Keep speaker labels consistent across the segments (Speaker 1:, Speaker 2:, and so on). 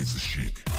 Speaker 1: crazy chic.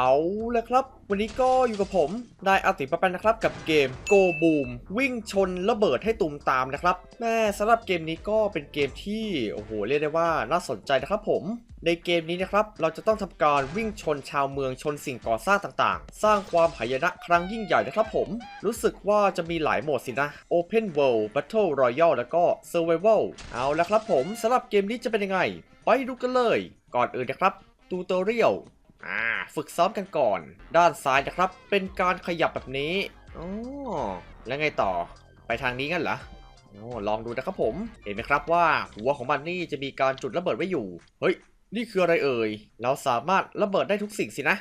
Speaker 2: เอาละครับ วันนี้ก็อยู่กับผมนายอาติปะปันนะครับ กับเกม Go Boom วิ่งชนระเบิดให้ตุ่มตามนะครับแม่สำหรับเกมนี้ก็เป็นเกมที่โอ้โหเรียกได้ว่าน่าสนใจนะครับผม ในเกมนี้นะครับ เราจะต้องทำการวิ่งชนชาวเมืองชนสิ่งก่อสร้างต่างๆ สร้างความหายนะครั้งยิ่งใหญ่นะครับผม รู้สึกว่าจะมีหลายโหมดสินะ Open World Battle Royale แล้วก็ Survival เอาละครับผมสำหรับเกมนี้จะเป็นยังไง ไปดูกันเลย ก่อนอื่นนะครับตูตอเรียล อ่าฝึกซ้อมกันก่อน ด้านซ้ายนะครับ เป็นการขยับแบบนี้อ๋อแล้วไงต่อไปทางนี้กันเหรอโอ้ลองดูนะครับผม เห็นไหมครับว่าหัวของมันนี่จะมีการจุดระเบิดไว้อยู่ เฮ้ย นี่คืออะไรเอ่ย เราสามารถระเบิดได้ทุกสิ่งสินะ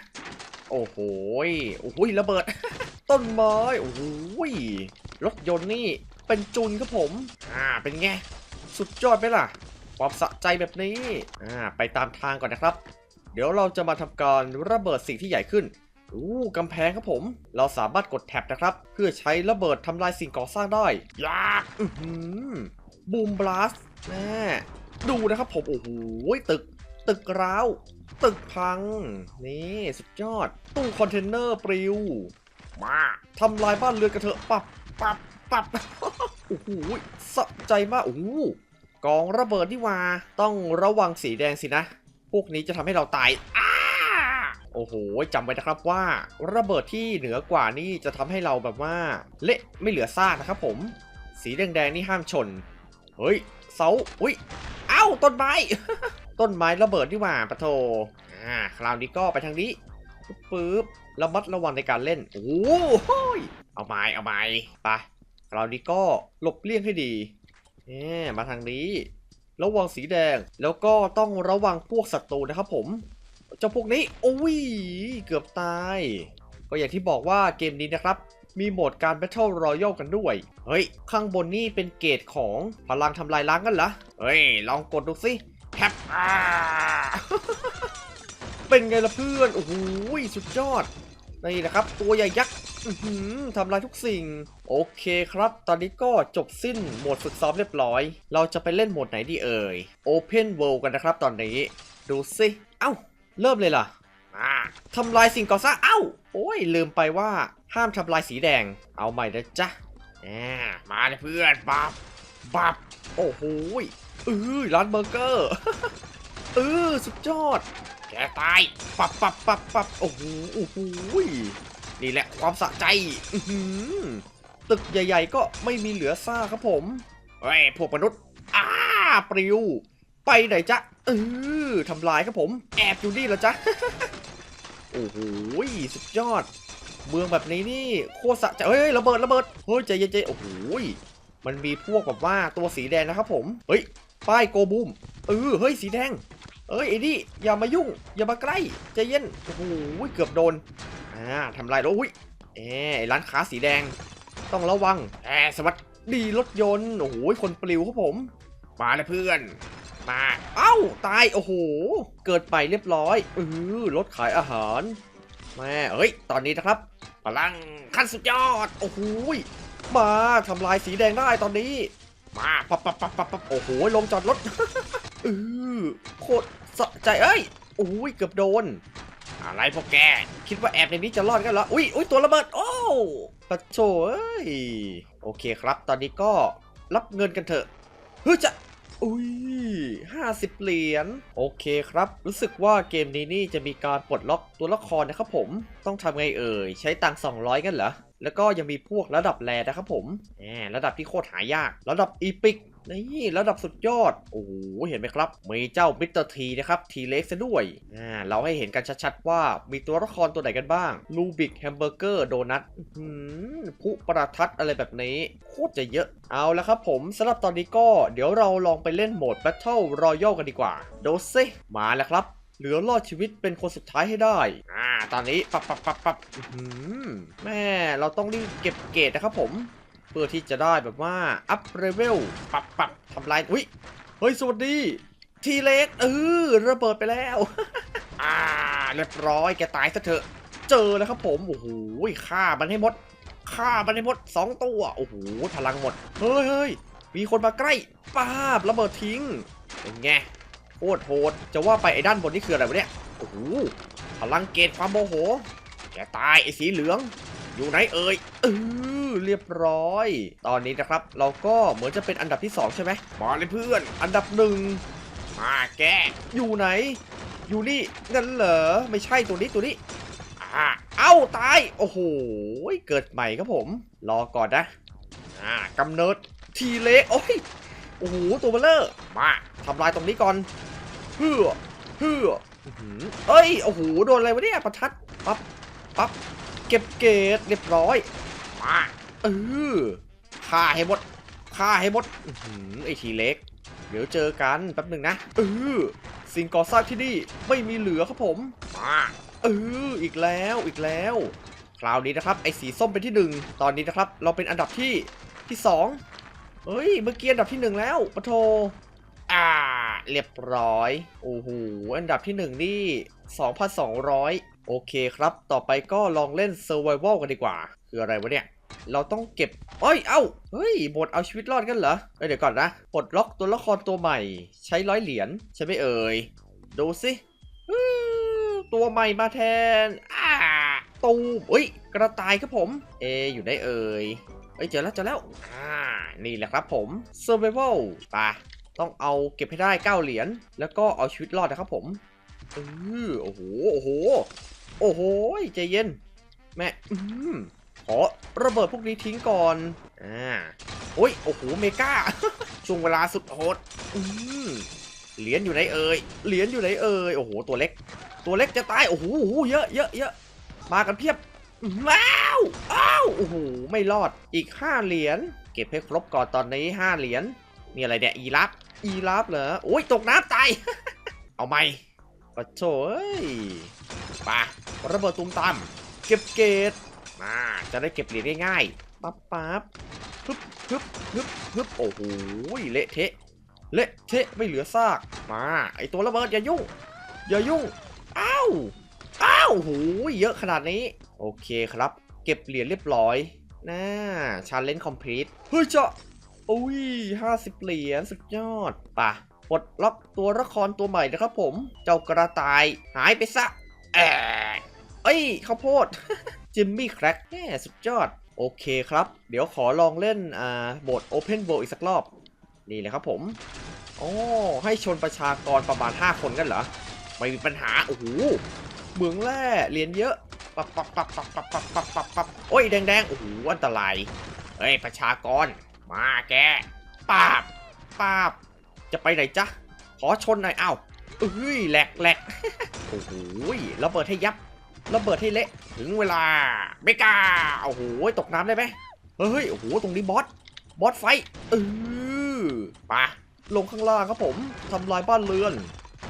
Speaker 2: โอ้โห โอ้โหยระเบิด ต้นไม้ โอ้โหยรถยนต์นี่เป็นจุนครับผม อ่า เป็นไง สุดยอดไหมล่ะความสะใจแบบนี้ อ่า ไปตามทางก่อนนะครับ เดี๋ยวเราจะมาทำการระเบิดสิ่งที่ใหญ่ขึ้นอู้กำแพงครับผม เราสามารถกดแท็บนะครับ เพื่อใช้ระเบิดทำลายสิ่งก่อสร้างได้ยากอือหือบูมบลัสแม่ดูนะครับผม โอ้โหตึก ตึกร้าว ตึกพัง นี่ สุดยอด ตู้คอนเทนเนอร์ปลิว มาทำลายบ้านเรือนกันเถอะปับปับปับโอ้โหสะใจมาก โอ้โหกองระเบิดนี่หว่า ต้องระวังสีแดงสินะ พวกนี้จะทำให้เราตายอ้าโอ้โหจำไว้นะครับว่าระเบิดที่เหนือกว่านี่จะทำให้เราแบบว่า เละไม่เหลือซากนะครับผม สีแดงๆนี่ห้ามชน เฮ้ยเสาอุ้ยเอ้าต้นไม้ ต้นไม้ระเบิดนี่ว่าปะโทอ่าคราวนี้ก็ไปทางนี้ปึ๊บระมัดระวังในการเล่น โอ้โหเอาไม้เอาไม้ไปคราวนี้ก็หลบเลี่ยงให้ดีแหมมาทางนี้ ระวังสีแดง แล้วก็ต้องระวังพวกศัตรูนะครับผม เจ้าพวกนี้โอ้ยเกือบตาย ก็อย่างที่บอกว่าเกมนี้นะครับมีโหมดการ Battle Royale กันด้วย เฮ้ย ข้างบนนี่เป็นเกรดของพลังทำลายล้างกันเหรอ เฮ้ย ลองกดดูสิแคปเป็นไงล่ะเพื่อน โอ้โห สุดยอด นี่นะครับ ตัวใหญ่ยักษ์ ทำลายทุกสิ่ง โอเคครับ ตอนนี้ก็จบสิ้นโหมดฝึกซ้อมเรียบร้อย เราจะไปเล่นโหมดไหนดีเอ่ย Open World กันนะครับตอนนี้ ดูสิเอ้า เริ่มเลยล่ะอ่าทำลายสิ่งก่อสร้าง เอ้า โอ้ย ลืมไปว่าห้ามทำลายสีแดง เอาใหม่นะจ๊ะแหมมาเลยเพื่อนบับบับ โอ้โหยเออร้านเบอร์เกอร์เออสุดยอด แกตาย ปับปับปับปับโอ้โหโอ้โหย นี่แหละความสะใจตึกใหญ่ๆ ก็ไม่มีเหลือซ่าครับผมเฮ้พวกมนุษย์อ้าปลิว ไปไหนจ๊ะเออทำลายครับผม แอบอยู่นี่แล้วจ๊ะ โอ้โหสุดยอด เมืองแบบนี้นี่โคตรสะใจเฮ้ยระเบิดระเบิดเฮ้ยใจเย็นใจโอ้โหมันมีพวกแบบว่าตัวสีแดงนะครับผมเฮ้ยป้ายโกบูมเออเฮ้ยสีแดงเอ้ยไอ้นี่อย่ามายุ่ง อย่ามาใกล้ใจเย็นโอ้โหเกือบโดน อ่าทำลายแล้วอุ้ยเอ้ไอ้ร้านค้าสีแดง ต้องระวังแอบสวัสดีรถยนต์โอ้โหคนปลิวครับผม มาเลยเพื่อน มาเอ้าตายโอ้โหเกิดไปเรียบร้อยเออรถขายอาหารแม่เอ้ย ตอนนี้นะครับพลังขั้นสุดยอด โอ้โหมาทำลายสีแดงได้ตอนนี้ มาปับปับปับปับปับโอ้โหลงจอดรถเออโคตรสะใจเอ้ยโอ้ยเกือบโดน อะไรพวกแก คิดว่าแอบในนี้จะรอดกันเหรอ อุ้ยอุ้ยตัวระเบิด โอ้ปะโถเอ้ย โอเคครับ ตอนนี้ก็รับเงินกันเถอะ เฮ้ยจะอุ้ยห้าสิบเหรียญ โอเคครับ รู้สึกว่าเกมนี้นี่จะมีการปลดล็อกตัวละครนะครับผม ต้องทำไงเอ่ย ใช้ตังค์200กันเหรอ แล้วก็ยังมีพวกระดับแรนะครับผมแหมระดับที่โคตรหายาก ระดับอีพิก นี่ระดับสุดยอด โอ้โหเห็นไหมครับ มีเจ้ามิสเตอร์ทีนะครับ ทีเล็กซะด้วย อ่า เราให้เห็นกันชัดๆว่ามีตัวละครตัวไหนกันบ้าง ลูบิกแฮมเบอร์เกอร์ โดนัทหือผู้ประทัดอะไรแบบนี้ โคตรจะเยอะ เอาละครับผมสำหรับตอนนี้ก็เดี๋ยวเราลองไปเล่นโหมด Battle Royale กันดีกว่า โดซิมาแล้วครับเหลือรอดชีวิตเป็นคนสุดท้ายให้ได้ อ่า ตอนนี้ปับปับปับปับหือแม่ เราต้องรีบเก็บเกรดนะครับผม พื่อที่จะได้แบบว่า อัพเลเวลปับปับทำลายอุ้ยเฮ้ย สวัสดี ทีเล็กเออระเบิดไปแล้ว อ่าเรียบร้อยแกตายซะเถอะ เจอแล้วครับผมโอ้โหฆ่ามันให้หมดฆ่ามันให้หมดสองตัวโอ้โหพลังหมดเฮ้ยเฮ้ยมีคนมาใกล้ป้าบระเบิดทิ้งเป็นไงโคตรโหดจะว่าไปไอ้ด้านบนนี่คืออะไรวะเนี่ยโอ้โหพลังเกตความโมโหแกตายไอ้สีเหลือง อยู่ไหนเอ่ยเออ เรียบร้อย ตอนนี้นะครับ เราก็เหมือนจะเป็นอันดับที่ 2 ใช่ไหมมาเลยเพื่อน อันดับหนึ่งมาแกอยู่ไหน อยู่นี่งั้นเหรอไม่ใช่ตัวนี้ตัวนี้อ่าเอ้าตาย โอ้โหเกิดใหม่ครับผม รอก่อนนะอ่ากำเนิดทีเล็กโอ้ยโอ้โหตัวเบลเลอร์มาทำลายตรงนี้ก่อนเฮือเฮืออื้อหือเอ้ยโอ้โหโดนอะไรวะเนี่ยประทัดปั๊บปั๊บเก็บเกรดเรียบร้อยมา ออฆ่าให้หมดฆ่าให้หมดหือไอทีเล็ก เดี๋ยวเจอกันแป๊บหนึ่งนะเออสิ่งก่อสร้างที่นี่ไม่มีเหลือครับผมมาเอออีกแล้วอีกแล้ว คราวนี้นะครับไอสีส้มเป็นที่หนึ่งตอนนี้นะครับ เราเป็นอันดับที่ที่สองเฮ้ยเมื่อกี้อันดับที่หนึ่งแล้วปะโทอ่า เรียบร้อยโอ้โหอันดับที่หนึ่งนี่2,200 โอเคครับ ต่อไปก็ลองเล่น Survival กันดีกว่า คืออะไรวะเนี่ย เราต้องเก็บเอ้ยเอ้า เฮ้ยบทเอาชีวิตรอดกันเหรอเอเดี๋ยวก่อนนะปลดล็อกตัวละครตัวใหม่ ใช้ร้อยเหรียญใช่ไหมเอ่ย ดูสิตัวใหม่มาแทนอ่าตูเอ้ย กระต่ายครับผม เอ อยู่ได้เอ่ย เอ้ย เจอแล้วเจอแล้ว อ่า นี่แหละครับผม Survival ไปะต้องเอาเก็บให้ได้ 9 เหรียญ แล้วก็เอาชีวิตรอดนะครับผมเออโอ้โห โอ้โห โอ้โห ใจเย็น แม่ อืม ขอระเบิดพวกนี้ทิ้งก่อน อ่าโอ้ย โอ้โห เมกาช่วงเวลาสุดโหดอืมเหรียญอยู่ไหนเอ่ย เหรียญอยู่ไหนเอ่ย โอ้โห ตัวเล็ก ตัวเล็กจะตาย โอ้โห เยอะเยอะเยอะมากันเพียบว้าวอ้าวโอ้โห ไม่รอด อีก5เหรียญ เก็บให้ครบก่อนตอนนี้5เหรียญ มีอะไรเนี่ย อีรับอีรับเหรอ โอ้ย ตกน้ำตาย เอาไหมปะโถยไประเบิดตุ้มตาม เก็บเกต มาจะได้เก็บเหรียญง่ายๆปั๊บปั๊บฮึบฮึบฮึบฮึบโอ้โหเละเทะเละเทะไม่เหลือซากมาไอตัวระเบิดอย่ายุ่งอย่ายุ่งอ้าวอ้าวโหเยอะขนาดนี้ โอเคครับ เก็บเหรียญเรียบร้อยน่าชาเลนจ์คอมพลีทเฮ้ยเจ้าโอ้ยห้าสิบเหรียญสุดยอดป่ะปลดล็อกตัวละครตัวใหม่นะครับผม เจ้ากระต่ายหายไปซะแอะเอ้ยข้าวโพด จิมมี่แคร็กแน่สุดยอด โอเคครับ เดี๋ยวขอลองเล่นอ่าโหมด Open World อีกสักรอบ นี่เลยครับผมโอ๋อให้ชนประชากรประมาณ 5 คนกันเหรอ ไม่มีปัญหา โอ้โหเหมืองแร่เหรียญเยอะ ปับปับปับปับปับปับปับปับปับโอ้ยแดงแดงโอ้โห อันตราย เฮ้ย ประชากร มาแกปาบปาบ จะไปไหนจ๊ะ ขอชนหน่อย เอ้าเอ้ยแหลกแหลกโอ้โหระเบิดให้ยับ ระเบิดให้เละถึงเวลาเบกาโอ้โหตกน้ำได้ไหมเฮ้ยโอ้โหตรงนี้บอสบอสไฟเออปะลงข้างล่างครับผมทำลายบ้านเรือน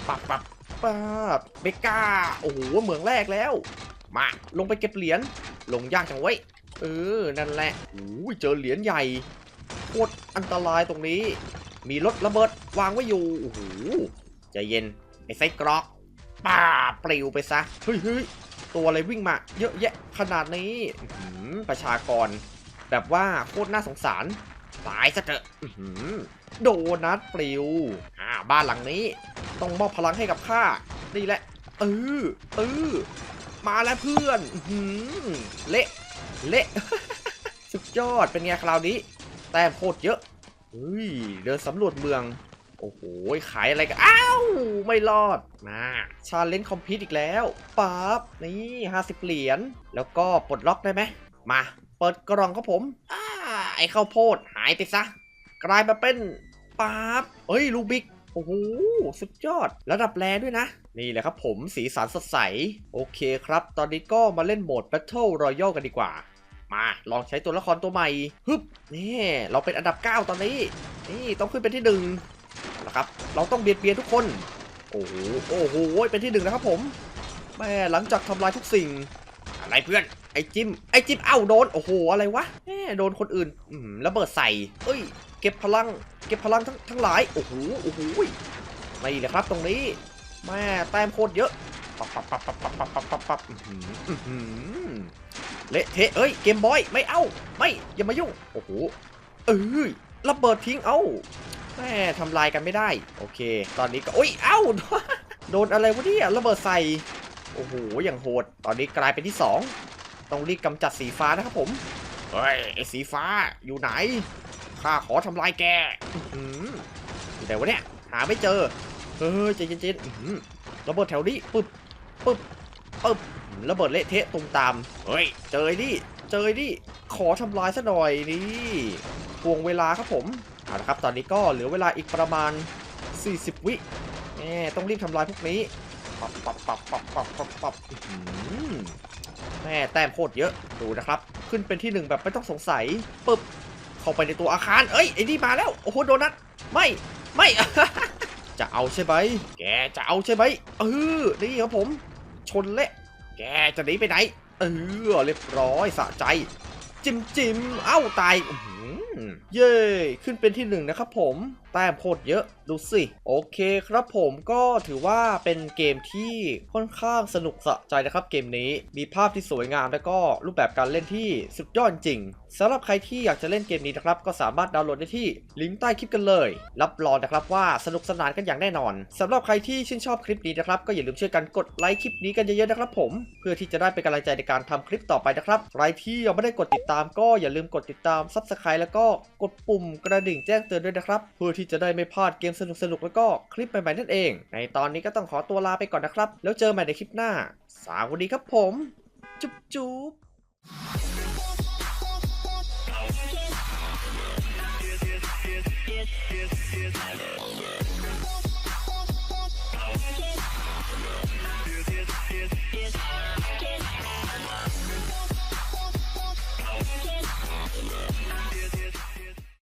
Speaker 2: ปับปับปับเบกาโอ้โหเหมืองแรกแล้ว มาลงไปเก็บเหรียญลงยากจังเว้ยเออนั่นแหละโอ้ยเจอเหรียญใหญ่โคตรอันตรายตรงนี้ มีรถระเบิดวางไว้อยู่โอ้โหใจเย็นไอ้ไส้กรอกป่าปลิวไปซะเฮ้ย ตัวอะไรวิ่งมา เยอะแยะขนาดนี้ประชากร แบบว่าโคตรน่าสงสารตายซะเถอะโดนัทปลิวอ่าบ้านหลังนี้ ต้องมอบพลังให้กับข้านี่แหละเออเออมาแล้วเพื่อนเละเละสุดยอดเป็นไงคราวนี้ แต้มโคตรเยอะเฮ้ยเดินสำรวจเมือง โอ้โห ขายอะไรกันอ้าว ไม่รอดมาชาเลนจ์คอมพิวต์อีกแล้วปั๊บนี่50เหรียญ แล้วก็ปลดล็อกได้ไหม มา เปิดกล่องครับผมอ่าไอข้าวโพดหายไปซะ กลายมาเป็นปั๊บเอ้ย ลูบิก โอ้โห สุดยอด ระดับแรด้วยนะ นี่แหละครับผมสีสันสดใส โอเคครับ ตอนนี้ก็มาเล่นโหมด Battle Royale กันดีกว่า มาลองใช้ตัวละครตัวใหม่ ฮึบนี่เราเป็นอันดับ 9 ตอนนี้ นี่ต้องขึ้นเป็นที่หนึ่ง นะครับ เราต้องเบียดเบียนทุกคน โอ้โห โอ้โห เป็นที่หนึ่งนะครับผม แม่หลังจากทำลายทุกสิ่ง อะไรเพื่อน ไอ้จิม ไอ้จิมเอ้าโดน โอ้โห อะไรวะแม่โดนคนอื่น อืมระเบิดใส่ เอ้ย เก็บพลัง เก็บพลังทั้งทั้งหลาย โอ้โห โอ้โหนี่แหละครับตรงนี้ แม่แต้มโคตรเยอะ ปับปับปับปับปับปับปับปับอื้อหืออื้อหือเละเทะเอ้ย เกมบอย ไม่เอา ไม่ อย่ามายุ่ง โอ้โห เอ้ยระเบิดทิ้ง เอา แม่ทำลายกันไม่ได้ โอเค ตอนนี้ก็โอ้ย เอ้า โดนอะไรวะเนี่ยระเบิดใส่ โอ้โห อย่างโหด ตอนนี้กลายเป็นที่สองต้องรีบกำจัดสีฟ้านะครับผม เฮ้ย ไอ้สีฟ้าอยู่ไหน ข้าขอทำลายแกอยู่ไหนวะเนี่ย หาไม่เจอ เฮ้ยใจเย็นๆอื้อหือระเบิดแถวนี้ปึ๊บปึ๊บปึ๊บระเบิดเละเทะตุมตาม เฮ้ย เจอไอ้นี่เจอไอ้นี่ขอทำลายซะหน่อยนี่ทวงเวลาครับผม เอาละครับตอนนี้ก็เหลือเวลาอีกประมาณ 40 วิแม่ต้องรีบทำลายพวกนี้ปับปับปับปับปับปับปับอื้อหือแม่แต้มโคตรเยอะดูนะครับ ขึ้นเป็นที่หนึ่งแบบไม่ต้องสงสัยปึ๊บเข้าไปในตัวอาคารเอ้ยไอ้นี่มาแล้วโอ้โหโดนัทไม่ไม่ จะเอาใช่ไหมแกจะเอาใช่ไหมเออนี่ครับผม ชนเละ แกจะหนีไปไหนเออเรียบร้อยสะใจ จิมจิมเอ้าตายอื เย้ ขึ้นเป็นที่หนึ่งนะครับผม ต้มโคตรเยอะ ดูสิ โอเคครับผมก็ถือว่าเป็นเกมที่ค่อนข้างสนุกสะใจนะครับเกมนี้มีภาพที่สวยงามแล้วก็รูปแบบการเล่นที่สุดยอดจริงสำหรับใครที่อยากจะเล่นเกมนี้นะครับ ก็สามารถดาวน์โหลดได้ที่ลิงก์ใต้คลิปกันเลย รับรองนะครับว่าสนุกสนานกันอย่างแน่นอนสำหรับใครที่ชื่นชอบคลิปนี้นะครับ ก็อย่าลืมช่วยกันกดไลค์คลิปนี้กันเยอะๆนะครับ ผมเพื่อที่จะได้เป็นกำลังใจในการทำคลิปต่อไปนะครับใครที่ยังไม่ได้กดติดตาม ก็อย่าลืมกดติดตาม Subscribe แล้วก็กดปุ่มกระดิ่งแจ้งเตือนด้วยนะครับเพื่อที่จะได้ไม่พลาดเกมสนุกสนุกแล้วก็คลิปใหม่ๆนั่นเอง ในตอนนี้ก็ต้องขอตัวลาไปก่อนนะครับ แล้วเจอใหม่ในคลิปหน้า สวัสดีครับผม จุ๊บจุ๊บ